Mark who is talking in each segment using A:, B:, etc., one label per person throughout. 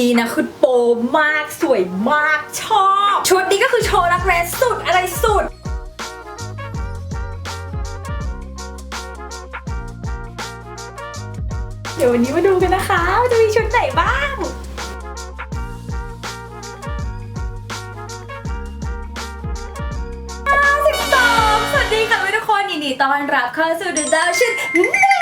A: นี้นะคือโปมากสวยมากชอบ ชุดนี้ก็คือโชว์รักแร้สุดอะไรสุดเดี๋ยววันนี้มาดูกันนะคะว่าจะมีชุดไหนบ้าง สวัสดีค่ะทุกคนยินดีต้อนรับเข้าสู่ The d o w ชุด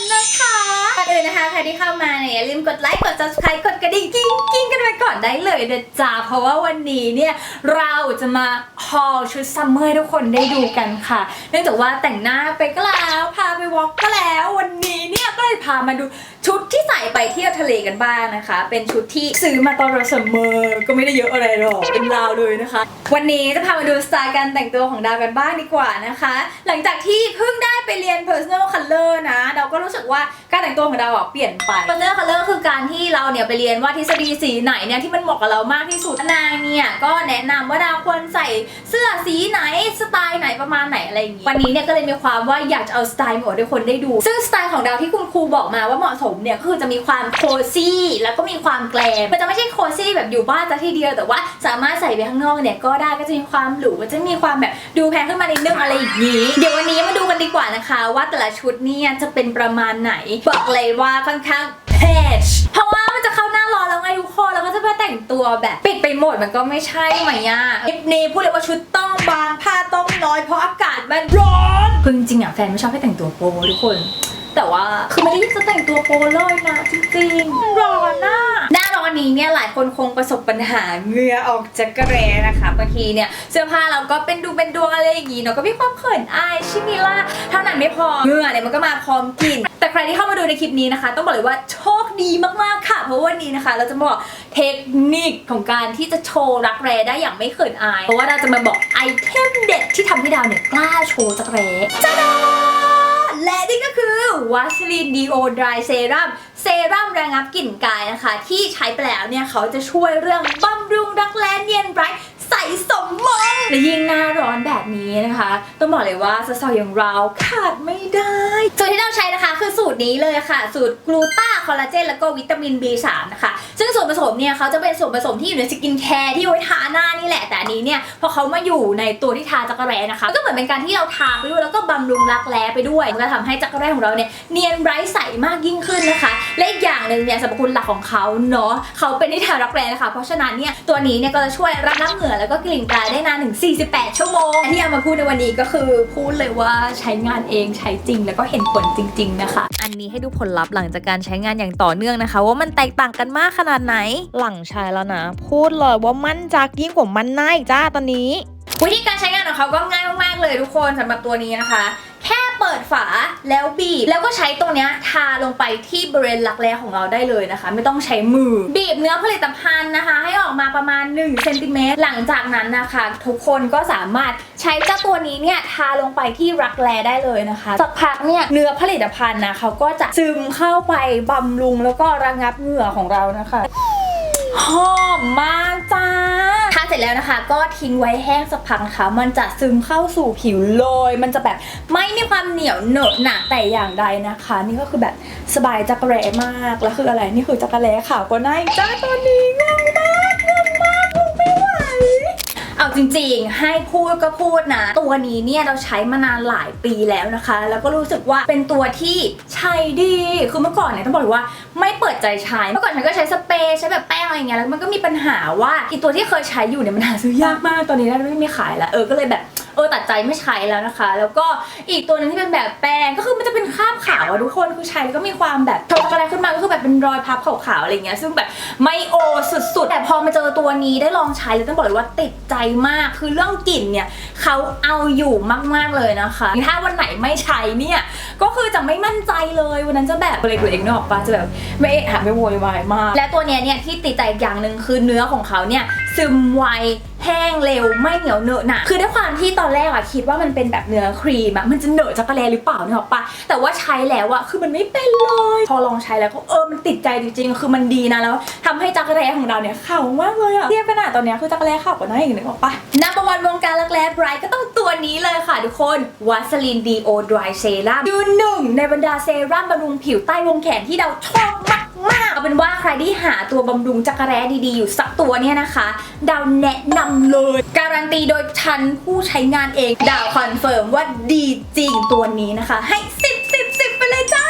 A: นนะคะก่อนอื่นนะคะใครที่เข้ามาเนี่ยอย่าลืมกดไลค์กด subscribe กดกระดิ่งกิ้งกิ้งกันไปก่อนได้เลยเดจ้าเพราะว่าวันนี้เนี่ยเราจะมาฮอลชุดซัมเมอร์ให้ทุกคนได้ดูกันค่ะ เนื่องจากว่าแต่งหน้าไปก็แล้วพาไปวอล์กก็แล้ววันนี้เนี่ย พามาดูชุดที่ใส่ไปเที่ยวทะเลกันบ้างนะคะ เป็นชุดที่ซื้อมาตอนเราซัมอก็ไม่ได้เยอะอะไรหรอกเป็นราวเลยนะคะ วันนี้จะพามาดูสไตล์การแต่งตัวของดาวกันบ้างดีกว่านะคะ หลังจากที่เพิ่งได้ไปเรียน personal color นะ เราก็รู้สึกว่าการแต่งตัวของดาวเปลี่ยนไป personal color คือการที่เราเนี่ยไปเรียนว่าทฤษฎีสีไหนเนี่ยที่มันเหมาะกับเรามากที่สุดนางเนี่ยก็แนะนำว่าดาวควรใส่เสื้อสีไหนสไตล์ไหนประมาณไหนอะไรอย่างงี้วันนี้เนี่ยก็เลยมีความว่าอยากจะเอาสไตล์มาอวดให้คนได้ดู ซึ่งสไตล์ของดาวที่คุณครูบอกมาว่าเหมาะสมเนี่ยก็คือจะมีความโคซี่แล้วก็มีความแกลมมันจะไม่ใช่โคซี่แบบอยู่บ้านซะทีเดียวแต่ว่าสามารถใส่ไปข้างนอกเนี่ยก็ได้ก็จะมีความหรูก็จะมีความแบบดูแพงขึ้นมานิดนึงอะไรอย่างนี้ เดี๋ยววันนี้มาดูกันดีกว่านะคะ ว่าแต่ละชุดเนี่ยจะเป็นประมาณไหน บอกเลยว่าค่อนข้างเพจเพราะว่ามันจะเข้าหน้าร้อนแล้วไงทุกคนแล้วก็จะมาแต่งตัวแบบปิดไปหมดมันก็ไม่ใช่ไหมอะคลิปนี้พูดเลยว่าชุดต้องบางผ้าต้องน้อยเพราะอากาศมันร้อนคือจริงๆอะแฟนไม่ชอบให้แต่งตัวโป๊ทุกคน แต่ว่าคือไม่ได้จะแต่งตัวโป๊เลยนะจริงๆร้อนน่ะหน้าร้อนนี้เนี่ยหลายคนคงประสบปัญหาเหงื่อออกจากกระแรนะคะบางทีเนี่ยเสื้อผ้าเราก็เป็นดูเป็นดวงอะไรอย่างงี้เนาะก็มีความเขินอายใช่ไหมล่ะเท่านั้นไม่พอเหงื่อเนี่ยมันก็มาพร้อมกลิ่นแต่ใครที่เข้ามาดูในคลิปนี้นะคะ ต้องบอกเลยว่าโชคดีมากๆค่ะ เพราะว่าวันนี้นะคะ เราจะมาบอกเทคนิคของการที่จะโชว์รักแร้ได้อย่างไม่เขินอาย เพราะว่าเราจะมาบอกไอเทมเด็ดที่ทำให้ดาวเนี่ยกล้าโชว์จักแร้จ้าดา และนี่ก็คือวัสลีนดีโอดรายเซรั่มเซรั่มระงับกลิ่นกายนะคะ ที่ใช้ไปแล้วเนี่ย เขาจะช่วยเรื่องบำรุงรักแร้เนียนไบรท์ใสสมมงและยิ่งหน้าร้อนแบบนี้นะคะ ต้องบอกเลยว่าสาวๆอย่างเราขาดไม่ได้ ส่วนที่เราใช้นะคะคือสูตรนี้เลยค่ะ สูตรกลูตา คอลลาเจนแล้วก็วิตามิน B3 นะคะ ซึ่งส่วนผสมเนี่ยเขาจะเป็นส่วนผสมที่อยู่ในสกินแคร์ที่ไว้ทาหน้านี่แหละแต่อันนี้เนี่ยพอเขามาอยู่ในตัวที่ทาจักรแร้นะคะก็เหมือนเป็นการที่เราทาไปด้วยแล้วก็บำรุงรักแร้ไปด้วยมันก็ทำให้จักรแร้ของเราเนี่ยเนียนไรท์ใสมากยิ่งขึ้นนะคะและอีกอย่างหนึ่งเนี่ยสรรพคุณหลักของเขาเนาะเขาเป็นนิทารักแร้นะคะ เพราะฉะนั้นเนี่ยตัวนี้เนี่ยก็จะช่วยระงับเหงื่อแล้วก็กลิ่นกายได้นานถึง 48 ชั่วโมงที่เอามาพูดในวันนี้ก็คือพูดเลยว่าใช้งานเองใช้จริง แล้วก็เห็นผลจริง ๆ นะคะ
B: อันนี้ให้ดูผลลัพธ์หลังจากการใช้งานอย่างต่อเนื่องนะคะ ว่ามันแตกต่างกันมากขนาดไหน หลังใช้แล้วนะ พูดเลยว่ามั่นจักยิ่งกว่ามันหน้าอีกจ้าตอนนี้
A: วิธีการใช้งานของเขาก็ง่ายมากๆเลยทุกคนสำหรับตัวนี้นะคะแค่เปิดฝาแล้วบีบ แล้วก็ใช้ตรงเนี้ยทาลงไปที่บริเวณรักแร้ของเราได้เลยนะคะ ไม่ต้องใช้มือ บีบเนื้อผลิตภัณฑ์นะคะ ให้ออกมาประมาณ1เซนติเมตรหลังจากนั้นนะคะ ทุกคนก็สามารถใช้เจ้าตัวนี้เนี่ยทาลงไปที่รักแร้ได้เลยนะคะสักพักเนี่ยเนื้อผลิตภัณฑ์นะเขาก็จะซึมเข้าไปบำรุงแล้วก็ระงับเหงื่อของเรานะคะหอมมากจ้าทา เสร็จแล้วนะคะ ก็ทิ้งไว้แห้งสักพักนะคะมันจะซึมเข้าสู่ผิวเลย มันจะแบบไม่มีความเหนียวเหนอะหนะแต่อย่างใดนะคะ นี่ก็คือแบบสบายจักรแร้มากแล้วคืออะไรนี่คือจักรแร้ขาวก็น่าอีกจ้าตอนนี้งงมาก เอาจริงๆ ให้พูดก็พูดนะ ตัวนี้เนี่ยเราใช้มานานหลายปีแล้วนะคะ แล้วก็รู้สึกว่าเป็นตัวที่ใช้ดี คือเมื่อก่อนเนี่ยต้องบอกเลยว่าไม่เปิดใจใช้ เมื่อก่อนฉันก็ใช้สเปรย์ใช้แบบแป้งอะไรเงี้ย แล้วมันก็มีปัญหาว่าอีตัวที่เคยใช้อยู่เนี่ยมันหาซื้อยากมาก ตอนนี้น่าจะไม่มีขายละ เออ ก็เลยแบบ ออตัดใจไม่ใช้แล้วนะคะ แล้วก็อีกตัวนึงที่เป็นแบบแป้งก็คือมันจะเป็นคราบขาวอะทุกคนคือใช้แล้วก็มีความแบบโทอะไรขึ้นมาก็คือแบบเป็นรอยพับขาวๆอะไรเงี้ยซึ่งแบบไม่โอสุดๆ แต่พอมาเจอตัวนี้ได้ลองใช้แล้วต้องบอกเลยว่าติดใจมากคือเรื่องกลิ่นเนี่ยเขาเอาอยู่มากๆเลยนะคะถ้าวันไหนไม่ใช้เนี่ยก็คือจะไม่มั่นใจเลยวันนั้นจะแบบเลยตัวเองนกออกปะจะแบบไม่เอะอะไม่โวยวายมาก และตัวเนี้ยเนี่ยที่ติดใจอีกอย่างหนึ่งคือเนื้อของเขาเนี่ยซึมไว แห้งเร็วไม่เหนียวเหนอะหนะคือด้วยความที่ตอนแรกอะคิดว่ามันเป็นแบบเนื้อครีมอะมันจะเหนอะจักรแลหรือเปล่าเนี่ยหรอปะแต่ว่าใช้แล้วอะคือมันไม่เป็นเลย พอลองใช้แล้วก็เออมันติดใจจริงๆ คือมันดีนะแล้วทำให้จักรแลของเราเนี่ยขาวมากเลยอะเทียบขนาดตอนนี้คือจักรแลขาวกว่าน้าอีกนึกออปะนับประวันวงการรักแร้ไบรท์ก็ต้องตัวนี้เลยค่ะทุกคนวัสลินดีโอดรายเซรั่มยืนหนึ่งในบรรดาเซรั่มบำรุงผิวใต้วงแขนที่เราชอบมากเอาเป็นว่าใครที่หาตัวบำรุงจักรแร้ดีๆ อยู่สักตัวเนี่ยนะคะ ดาวแนะนำเลย การันตีโดยฉันผู้ใช้งานเอง ดาวคอนเฟิร์มว่าดีจริงตัวนี้นะคะ ให้ 10 10 10 ไปเลยจ้า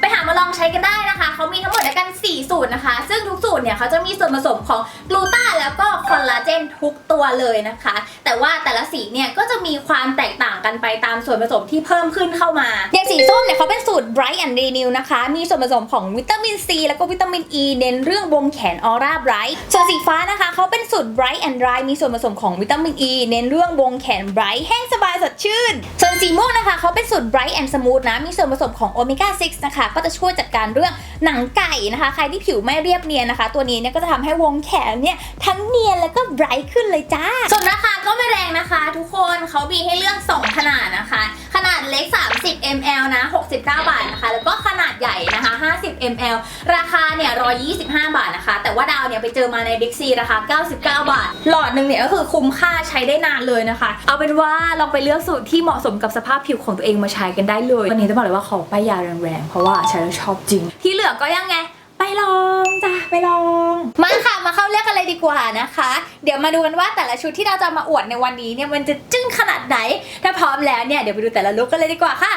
A: ไปหามาลองใช้กันได้นะ เขามีทั้งหมดด้วยกัน 4 สูตรนะคะ ซึ่งทุกสูตรเนี่ยเขาจะมีส่วนผสมของกลูตาแล้วก็คอลลาเจนทุกตัวเลยนะคะ แต่ว่าแต่ละสีเนี่ยก็จะมีความแตกต่างกันไปตามส่วนผสมที่เพิ่มขึ้นเข้ามาอย่างสีส้มเนี่ยเขาเป็นสูตร Bright and Renew นะคะ มีส่วนผสมของวิตามินซีแล้วก็วิตามินอ e ีเน้นเรื่องวงแขนออร่า Bright ส่วนสีฟ้านะคะเขาเป็นสูตร Bright and Dry มีส่วนผสมของวิตามินอ e ีเน้นเรื่องวงแขน Bright แห้งสบายสดชื่น ส่วนสีม่วงนะคะเขาเป็นสูตร Bright and Smooth นะมีส่วนผสมของโอเมก้า6นะคะก็จะช่วยจัดการเรื่องหนังไก่นะคะ ใครที่ผิวไม่เรียบเนียนนะคะ ตัวนี้เนี่ยก็จะทำให้วงแขนเนี่ยทั้งเนียนแล้วก็ไบรท์ขึ้นเลยจ้า ส่วนราคาก็ไม่แรงนะคะ ทุกคนเขามีให้เลือก 2 ขนาดนะคะ ขนาดเล็ก 30 ml นะ 69 บาทนะคะ แล้วก็ขนาดใหญ่นะคะ 50 ml ราคาเนี่ย 125 บาทนะคะ แต่ว่าดาวเนี่ยไปเจอมาใน Big C ราคา 99 บาท หลอดหนึ่งเนี่ยก็คือคุ้มค่าใช้ได้นานเลยนะคะ เอาเป็นว่าลองไปเลือกสูตรที่เหมาะสมกับสภาพผิวของตัวเองมาใช้กันได้เลย วันนี้ต้องบอกเลยว่าขอป้ายยาแรงๆ เพราะว่าใช้แล้วชอบจริง ที่เหลือก็ยังไง ไปลองจ้ะไปลอง มาค่ะมาเข้าเรื่องกันเลยดีกว่านะคะ เดี๋ยวมาดูกันว่าแต่ละชุดที่เราจะมาอวดในวันนี้เนี่ยมันจะจึ้งขนาดไหน ถ้าพร้อมแล้วเนี่ยเดี๋ยวไปดูแต่ละลุกกันเลยดีกว่าค่ะ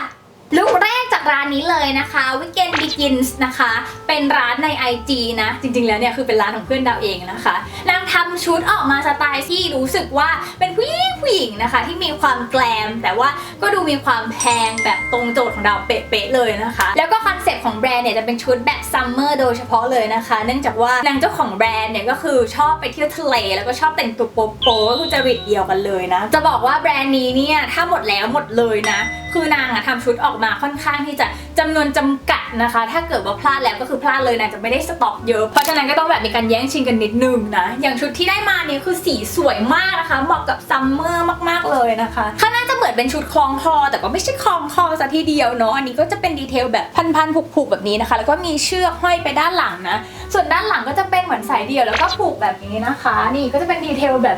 A: ลุคแรกจากร้านนี้เลยนะคะ Weekend Begins นะคะ เป็นร้านใน IG นะ จริงๆแล้วเนี่ยคือเป็นร้านของเพื่อนดาวเองนะคะนางทำชุดออกมาสไตล์ที่รู้สึกว่าเป็นผู้หญิงผู้หญิงนะคะ ที่มีความแกลม แต่ว่าก็ดูมีความแพงแบบตรงโจทย์ของเราเป๊ะๆเลยนะคะ แล้วก็คอนเซ็ปต์ของแบรนด์เนี่ยจะเป็นชุดแบบซัมเมอร์โดยเฉพาะเลยนะคะ เนื่องจากว่านางเจ้าของแบรนด์เนี่ยก็คือชอบไปเที่ยวทะเลแล้วก็ชอบแต่งตัวโป๊ะๆก็คือจริตเดียวกันเลยนะจะบอกว่าแบรนด์นี้เนี่ยถ้าหมดแล้วหมดเลยนะคือนางอะทำชุดออกมาค่อนข้างที่จะจำนวนจำกัดนะคะ ถ้าเกิดว่าพลาดแล้วก็คือพลาดเลยนางจะไม่ได้สต็อกเยอะ เพราะฉะนั้นก็ต้องแบบมีการแย่งชิงกันนิดนึงนะ อย่างชุดที่ได้มาเนี่ยคือสีสวยมากนะคะ เหมาะกับซัมเมอร์มากๆเลยนะคะข้างหน้าจะเหมือนเป็นชุดคล้องคอ แต่ก็ไม่ใช่คล้องคอซะทีเดียวเนาะ อันนี้ก็จะเป็นดีเทลแบบพันๆผูกๆแบบนี้นะคะ แล้วก็มีเชือกห้อยไปด้านหลังนะ ส่วนด้านหลังก็จะเป็นเหมือนสายเดี่ยวแล้วก็ผูกแบบนี้นะคะ นี่ก็จะเป็นดีเทลแบบ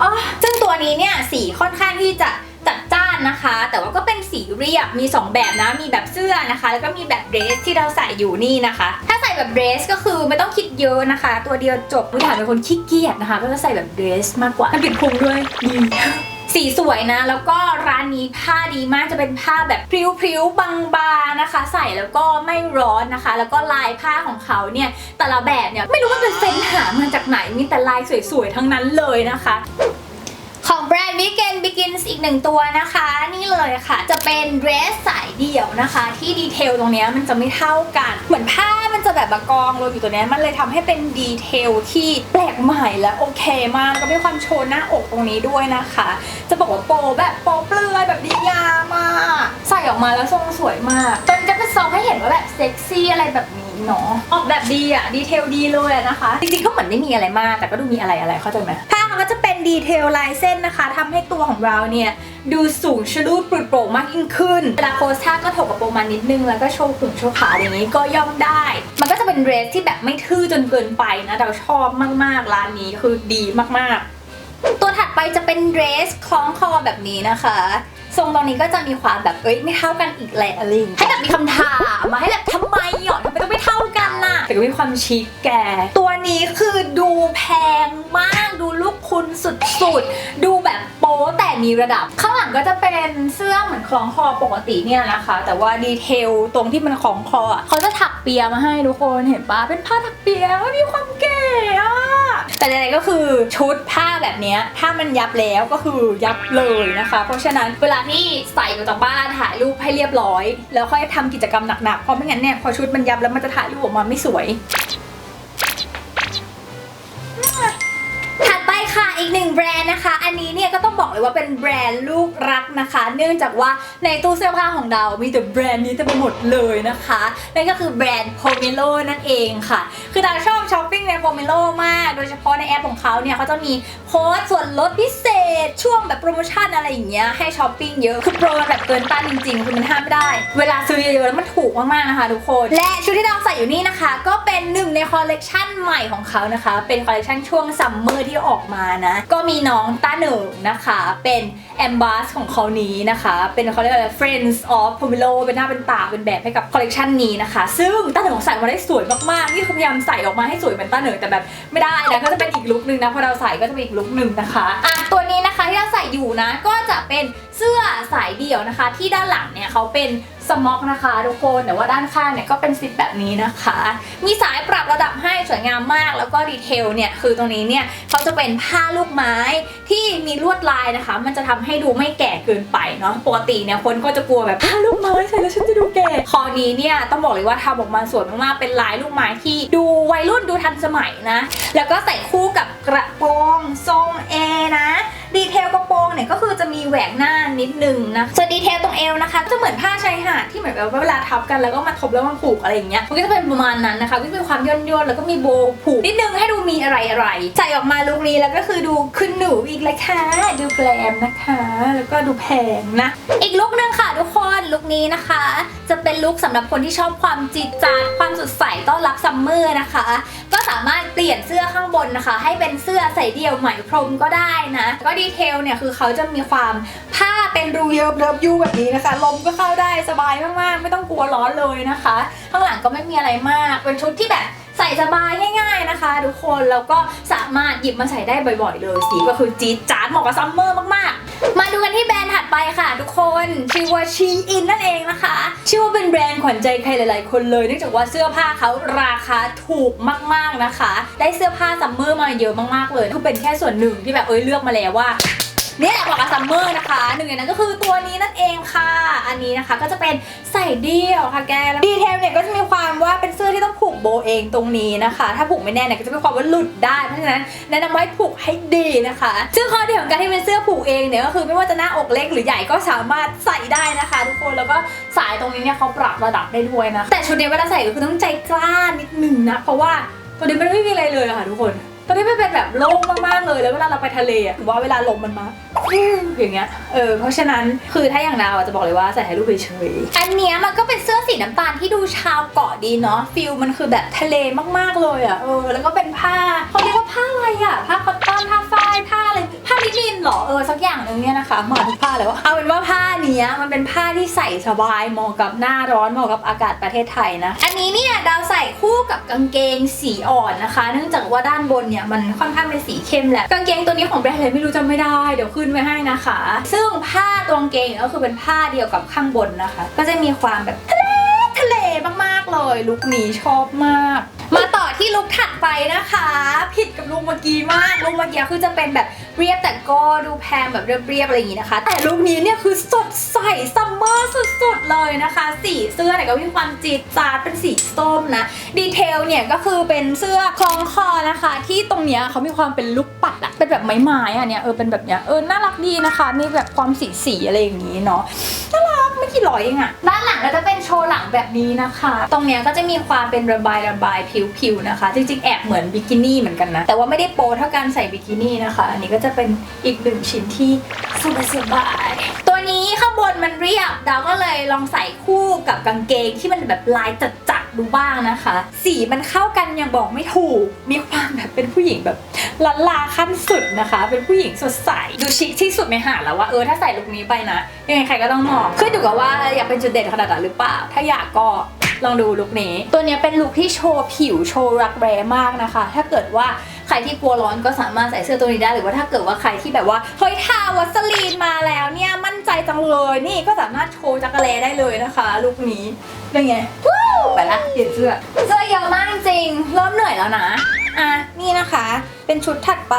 A: อ๋อซึ่งตัวนี้เนี่ยสีค่อนข้างที่จะ ดจ้านนะคะ แต่ว่าก็เป็นสีเรียบมี 2 แบบนะ มีแบบเสื้อนะคะ แล้วก็มีแบบเดรสที่เราใส่อยู่นี่นะคะ ถ้าใส่แบบเดรสก็คือไม่ต้องคิดเยอะนะคะ ตัวเดียวจบผู้ถ่ายเป็นคนขี้เกียจนะคะ ก็จะใส่แบบเดรสมากกว่าถ้าปิดพุงด้วยดีสีสวยนะ แล้วก็ร้านนี้ผ้าดีมากจะเป็นผ้าแบบพริ้วๆบางๆนะคะ ใส่แล้วก็ไม่ร้อนนะคะ แล้วก็ลายผ้าของเขาเนี่ยแต่ละแบบเนี่ยไม่รู้ว่าเป็นเฟ้นหามาจากไหนมีแต่ลายสวยๆทั้งนั้นเลยนะคะ ของแบรนด์ Weekend Begins อีกหนึ่งตัวนะคะ นี่เลยค่ะ จะเป็นเดรสสายเดี่ยวนะคะ ที่ดีเทลตรงนี้มันจะไม่เท่ากัน เหมือนผ้ามันจะแบบมากองรวมอยู่ตัวนี้มันเลยทำให้เป็นดีเทลที่แปลกใหม่และโอเคมากก็มีความโชว์หน้าอกตรงนี้ด้วยนะคะ จะบอกว่าโปแบบโปเปลือยแบบดีงามมากใส่ออกมาแล้วทรงสวยมากจนจะเป็นทรงให้เห็นว่าแบบเซ็กซี่อะไรแบบนี้เนาะออกแบบดีอะดีเทลดีเลยนะคะ จริงๆก็เหมือนไม่มีอะไรมาก แต่ก็ดูมีอะไรอะไรเข้าใจไหมผ้าเขาก็จะเป็น ดีเทลลายเส้นนะคะทำให้ตัวของเราเนี่ย ดูสูงชะลูดปรุดโปร่งมากยิ่งขึ้นเวลาโพสท่าก็ถกกระโปรงมานิดนึง แล้วก็โชว์ขุ่งโชว์ขาอย่างนี้ก็ย่อมได้ มันก็จะเป็นเดรสที่แบบไม่ทื่อจนเกินไปนะเราชอบมากๆร้านนี้คือดีมากๆ ตัวถัดไปจะเป็นเดรสคล้องคอแบบนี้นะคะทรงตรงนี้ก็จะมีความแบบเอ้ยไม่เท่ากันอีกแหละอะไรอย่างเงี้ยให้แบบมีคำถามมาให้แบบทำไมหรอทำไมต้องไม่เท่ากันน่ะ แต่ก็มีความชิคแก ตัวนี้คือดูแพงมากดูลูกคุณสุดๆ ดูแบบโป๊แต่มีระดับ ข้างหลังก็จะเป็นเสื้อเหมือนคล้องคอปกติเนี่ยนะคะ แต่ว่าดีเทลตรงที่มันคล้องคอเขาจะถักเปียมาให้ทุกคนเห็นปะเป็นผ้าถักเปียมีความเก๋อะ แต่ใดๆก็คือชุดผ้าแบบนี้ถ้ามันยับแล้วก็คือยับเลยนะคะ เพราะฉะนั้นเวลาที่ใส่ออกจากบ้านถ่ายรูปให้เรียบร้อย แล้วค่อยทำกิจกรรมหนักๆเพราะไม่งั้นเนี่ยพอชุดมันยับแล้วมันจะถ่ายรูปออกมาไม่สวยถัดไปค่ะอีกหนึ่งแบรนด์นะคะ นี้เนี่ยก็ต้องบอกเลยว่าเป็นแบรนด์ลูกรักนะคะ เนื่องจากว่าในตู้เสื้อผ้าของเรามีแต่แบรนด์นี้เต็มไปหมดเลยนะคะนั่นก็คือแบรนด์ Pomelo นั่นเองค่ะ คือดาชอบช้อปปิ้งใน Pomelo มาก โดยเฉพาะในแอปของเขาเนี่ยเขาจะมีโค้ดส่วนลดพิเศษ ช่วงแบบโปรโมชั่นอะไรอย่างเงี้ยให้ช้อปปิ้งเยอะคือโปรมันแบบเกินต้านจริงๆคือมันห้ามไม่ได้ เวลาซื้อเยอะๆแล้วมันถูกมากๆนะคะทุกคนและชุดที่ดาวใส่อยู่นี่นะคะ ก็เป็นหนึ่งในคอลเลกชันใหม่ของเขานะคะ เป็นคอลเลกชันช่วงซัมเมอร์ที่ออกมานะก็มีน้องต้าเหนิงนะคะ เป็น e m b a s ของเขานี้นะคะ เป็นเขาเรียกอะไร Friends of Pomelo เป็นหน้าเป็นตาเป็นแบบให้กับคอลเลกชันนี้นะคะ ซึ่งต้าเหนิงใส่มาได้สวยมากๆ นี่คือพยายามใส่ออกมาให้สวยเหมือนต้าเหนิงแต่แบบไม่ได้นะก็จะเป็นอีกลุคนึงนะพอเราใส่ก็จะเป็นอีกลุคนึงนะคะอะตัวนี้นะคะที่เราใส่อยู่นะก็จะเป็นเสื้อสายเดี่ยวนะคะ ที่ด้านหลังเนี่ยเขาเป็น สม็อกนะคะทุกคนแต่ว่าด้านข้างเนี่ยก็เป็นซิปแบบนี้นะคะ มีสายปรับระดับให้สวยงามมาก แล้วก็ดีเทลเนี่ยคือตรงนี้เนี่ยเขาจะเป็นผ้าลูกไม้ที่มีลวดลายนะคะ มันจะทำให้ดูไม่แก่เกินไปเนาะปกติเนี่ยคนก็จะกลัวแบบผ้าลูกไม้ใส่แล้วฉันจะดูแก่คอนี้เนี่ยต้องบอกเลยว่าทำออกมาสวยมากๆเป็นลายลูกไม้ที่ดูวัยรุ่นดูทันสมัยนะ แล้วก็ใส่คู่กับกระโปรงทรงเอนะ ดีเทลกระโปรงเนี่ยก็คือจะมีแหวกหน้านิดนึงนะส่วนดีเทลตรงเอวนะคะจะเหมือนผ้าชายหาดที่เหมือนแบบว่าเวลาทับกันแล้วก็มาทบแล้วมาผูกอะไรอย่างเงี้ยมันก็จะเป็นประมาณนั้นนะคะก็จะมีความย่นย่นๆแล้วก็มีโบผูกนิดนึงให้ดูมีอะไรอะไรใส่ออกมาลุคนี้แล้วก็คือดูขึ้นหนูอีกเลยค่ะดูแกลมนะคะ แล้วก็ดูแพงนะ อีกลุคนึงค่ะทุกคนลุคนี้นะคะ จะเป็นลุคสำหรับคนที่ชอบความจิตจาดความสดใสต้อนรับซัมเมอร์นะคะ ก็สามารถเปลี่ยนเสื้อข้างบนนะคะ ให้เป็นเสื้อใส่เดี่ยวไหมพรมก็ได้นะก็ดีเทลเนี่ยคือเขาจะมีความผ้าเป็นรูเยิบเลิบยูแบบนี้นะคะ ลมก็เข้าได้สบายมากๆ ไม่ต้องกลัวร้อนเลยนะคะ ข้างหลังก็ไม่มีอะไรมาก เป็นชุดที่แบบใส่สบายง่ายๆนะคะ ทุกคนแล้วก็สามารถหยิบมาใส่ได้บ่อยๆเลยสีก็คือจี๊ดจ๊าดเหมาะกับซัมเมอร์มากๆ มาดูกันที่แบรนด์ถัดไปค่ะ ทุกคนชื่อว่าชีอินนั่นเองนะคะ ชื่อว่าเป็นแบรนด์ขวัญใจใครหลาย ๆ คนเลยเนื่องจากว่าเสื้อผ้าเขาราคาถูกมาก ๆ นะคะ ได้เสื้อผ้าซัมเมอร์มาเยอะมาก ๆ เลยคือเป็นแค่ส่วนหนึ่งที่แบบเอ้ยเลือกมาแล้วว่า นี่ยเหมาะกับซัมเมอร์นะคะหนึ่งในนั้นก็คือตัวนี้นั่นเองค่ะ อันนี้นะคะก็จะเป็นใส่เดี่ยวค่ะแกแดีเทลเนี่ยก็จะมีความว่าเป็นเสื้อที่ต้องผูกโบเองตรงนี้นะคะ ถ้าผูกไม่แน่เนี่ยก็จะมีความว่าหลุดได้เพราะฉะนั้นแนะนำว่าให้ผูกให้ดีนะคะซึ่งข้อดีของการที่เป็นเสื้อผูกเองเนี่ยก็คือไม่ว่าจะหน้าอกเล็กหรือใหญ่ก็สามารถใส่ได้นะคะทุกคนแล้วก็สายตรงนี้เนี่ยเขาปรับระดับได้ด้วยนะแต่ชุดเนี้ยเวลาใส่ก็คือต้องใจกล้านิดหนึ่งนะเพราะว่าตัวนี้มันไม่มีอะไรเลยะค่ะทุกคน ตอนนี้มันเป็นแบบโล่งมากๆเลยแล้วเวลาเราไปทะเลอะถือว่าเวลาลมมันมาฟิวอย่างเงี้ยเออเพราะฉะนั้นคือถ้าอย่างดาวอะจะบอกเลยว่าใส่ให้ลูกเฉยๆอันเนี้ยมันก็เป็นเสื้อสีน้ำตาลที่ดูชาวเกาะดีเนาะฟิลมันคือแบบทะเลมากๆเลยอะเออแล้วก็เป็นผ้าเขาเรียกว่าผ้าอะไรอะผ้าคอตตอนผ้าฝ้ายผ้า ลินินเหรอเออสักอย่างหนึ่งเนี่ยนะคะเหมาะทุกผ้าเลยวะเอาเป็นว่าผ้าเนี้ยมันเป็นผ้าที่ใส่สบายเหมาะกับหน้าร้อนเหมาะกับอากาศประเทศไทยนะ อันนี้เนี่ยดาวใส่คู่กับกางเกงสีอ่อนนะคะ เนื่องจากว่าด้านบนเนี่ยมันค่อนข้างเป็นสีเข้มแหละกางเกงตัวนี้ของแบรนด์อะไรไม่รู้จำไม่ได้เดี๋ยวขึ้นไว้ให้นะคะ ซึ่งผ้าตัวกางเกงก็คือเป็นผ้าเดียวกับข้างบนนะคะ ก็จะมีความแบบทะเลทะเลมากๆเลยลุคนี้ชอบมาก มาต่อที่ลุคถัดไปนะคะ ผิดกับ ลุคเมื่อกี้มากลุคเมื่อกี้คือจะเป็นแบบเรียบแต่ก็ดูแพงแบบเรียบๆอะไรอย่างนี้นะคะ แต่ลุคนี้เนี่ยคือสดใสซัมเมอร์สุดๆเลยนะคะ สีเสื้อเนี่ยก็มีความจีดจาดเป็นสีส้มนะดีเทลเนี่ยก็คือเป็นเสื้อคล้องคอนะคะ ที่ตรงเนี้ยเขามีความเป็นลูกปัดอะเป็นแบบไม้ๆอะเนี่ยเออเป็นแบบเนี้ยเออน่ารักดีนะคะนี่แบบความสีสีอะไรอย่างนี้เนาะน่ารักไม่กี่ร้อยเองอะด้านหลังก็จะเป็นโชว์หลังแบบนี้นะคะ ตรงเนี้ยก็จะมีความเป็นระบายระบายผิวๆนะคะ จริงๆแอบเหมือนบิกินี่เหมือนกันนะแต่ว่าไม่ได้โปเท่าการใส่บิกินี่นะคะ อันนี้ก็จะเป็นอีกหนึ่งชิ้นที่สบายๆตัวนี้ข้างบนมันเรียบดาวก็เลยลองใส่คู่กับกางเกงที่มันแบบลายจัดๆดูบ้างนะคะ สีมันเข้ากันอย่างบอกไม่ถูก มีความแบบเป็นผู้หญิงแบบลันลาขั้นสุดนะคะ เป็นผู้หญิงสดใสดูชิคที่สุดในหาแล้วว่าเออถ้าใส่ลุคนี้ไปนะยังไงใครก็ต้องมองขึ้นอยู่กับว่าอยากเป็นจุดเด่นขนาดนั้นหรือเปล่า ถ้าอยากก็ลองดูลุคนี้ ตัวนี้เป็นลุคที่โชว์ผิวโชว์รักแร้มากนะคะ ถ้าเกิดว่า ใครที่กลัวร้อนก็สามารถใส่เสื้อตัวนี้ได้ หรือว่าถ้าเกิดว่าใครที่แบบว่าเฮ้ยทาวัสลีนมาแล้วเนี่ยมั่นใจจังเลยนี่ก็สามารถโชว์จักรแลได้เลยนะคะลุคนี้เป็นไงไปละเปลี่ยนเสื้อเสื้อเยอะมากจริงเริ่มเหนื่อยแล้วนะอะนี่นะคะ เป็นชุดถัดไป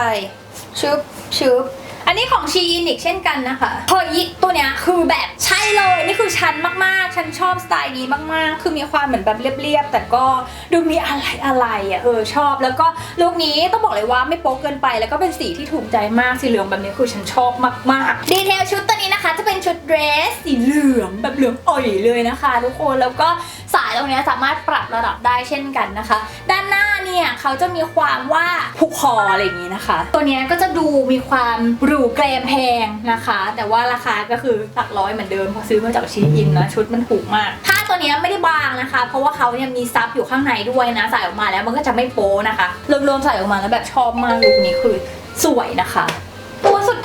A: ชุบชุบ อันนี้ของชีอินอีกเช่นกันนะคะเฮ้ยตัวเนี้ยคือแบบใช่เลยนี่คือฉันมากๆ ฉันชอบสไตล์นี้มากๆ คือมีความเหมือนแบบเรียบๆ แต่ก็ดูมีอะไรอะไรอะเออชอบ แล้วก็ลุคนี้ต้องบอกเลยว่าไม่โป๊กเกินไป แล้วก็เป็นสีที่ถูกใจมากสีเหลืองแบบนี้คือฉันชอบมากๆ ดีเทลชุดตัวนี้นะคะ จะเป็นชุดเดรสสีเหลืองแบบเหลืองอ่อยเลยนะคะ ทุกคนแล้วก็สายตรงนี้สามารถปรับระดับได้เช่นกันนะคะ ด้านหน้า เนี่ยเขาจะมีความว่าผูกคออะไรอย่างนี้นะคะ ตัวเนี้ยก็จะดูมีความหรูแกรมแพงนะคะ แต่ว่าราคาก็คือหลักร้อยเหมือนเดิมเพราะซื้อมาจากชีอินนะชุดมันถูกมากผ้าตัวเนี้ยไม่ได้บางนะคะ เพราะว่าเขาเนี่ยมีซับอยู่ข้างในด้วยนะใส่ออกมาแล้วมันก็จะไม่โป๊นะคะรวมๆใส่ออกมาแล้วแบบชอบมากลุคนี้คือสวยนะคะตัวสุด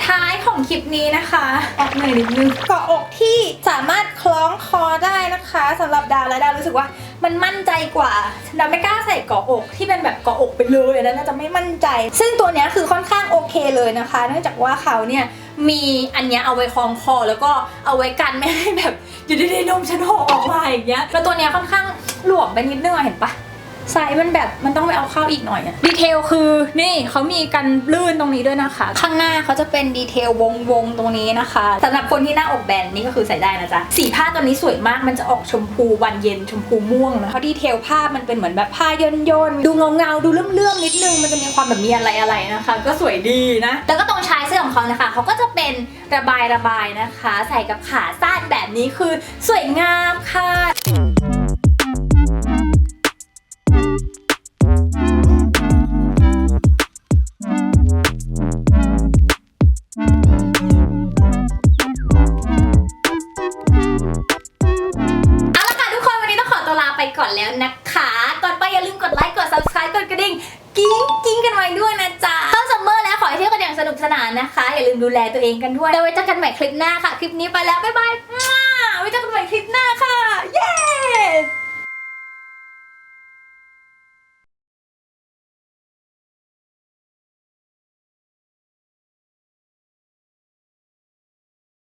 A: ท้ายของคลิปนี้นะคะออกเหนื่อยนิดนึงเกาะอกที่สามารถคล้องคอได้นะคะสำหรับดาวและดาวรู้สึกว่ามันมั่นใจกว่าดาวไม่กล้าใส่เกาะอกที่เป็นแบบเกาะอกไปเลยอันนั้นน่าจะไม่มั่นใจ ซึ่งตัวนี้คือค่อนข้างโอเคเลยนะคะ เนื่องจากว่าเขาเนี่ยมีอันเนี้ยเอาไว้คล้องคอ แล้วก็เอาไว้กันไม่ให้แบบอยู่ดีๆนมฉันโผล่ออกมาอย่างเงี้ยแล้วตัวเนี้ยค่อนข้างหลวมไปนิดนึงเห็นปะ ไซส์มันแบบมันต้องไปเอาเข้าอีกหน่อยอะดีเทลคือนี่เขามีกันลื่นตรงนี้ด้วยนะคะ ข้างหน้าเขาจะเป็นดีเทลวงวงๆตรงนี้นะคะสำหรับคนที่หน้าอกแบนนี่ก็คือใส่ได้นะจ๊ะสีผ้าตัวนี้สวยมากมันจะออกชมพูวันเย็นชมพูม่วงนะเพราะดีเทลผ้ามันเป็นเหมือนแบบผ้าย่นย่นๆดูเงาเงาดูเลื่อมๆนิดนึงมันจะมีความแบบมีอะไรอะไรนะคะ ก็สวยดีนะแล้วก็ตรงชายเสื้อของเขานะคะเขาก็จะเป็นระบายระบายนะคะ ใส่กับขาสั้นแบบนี้คือสวยงามค่ะ แลตัวเองกันด้วยแล้วไว้เจอกันใหม่คลิปหน้าค่ะ คลิปนี้ไปแล้ว บ๊ายบายมั่วไว้เจอกันใหม่คลิปหน้าค่ะเย้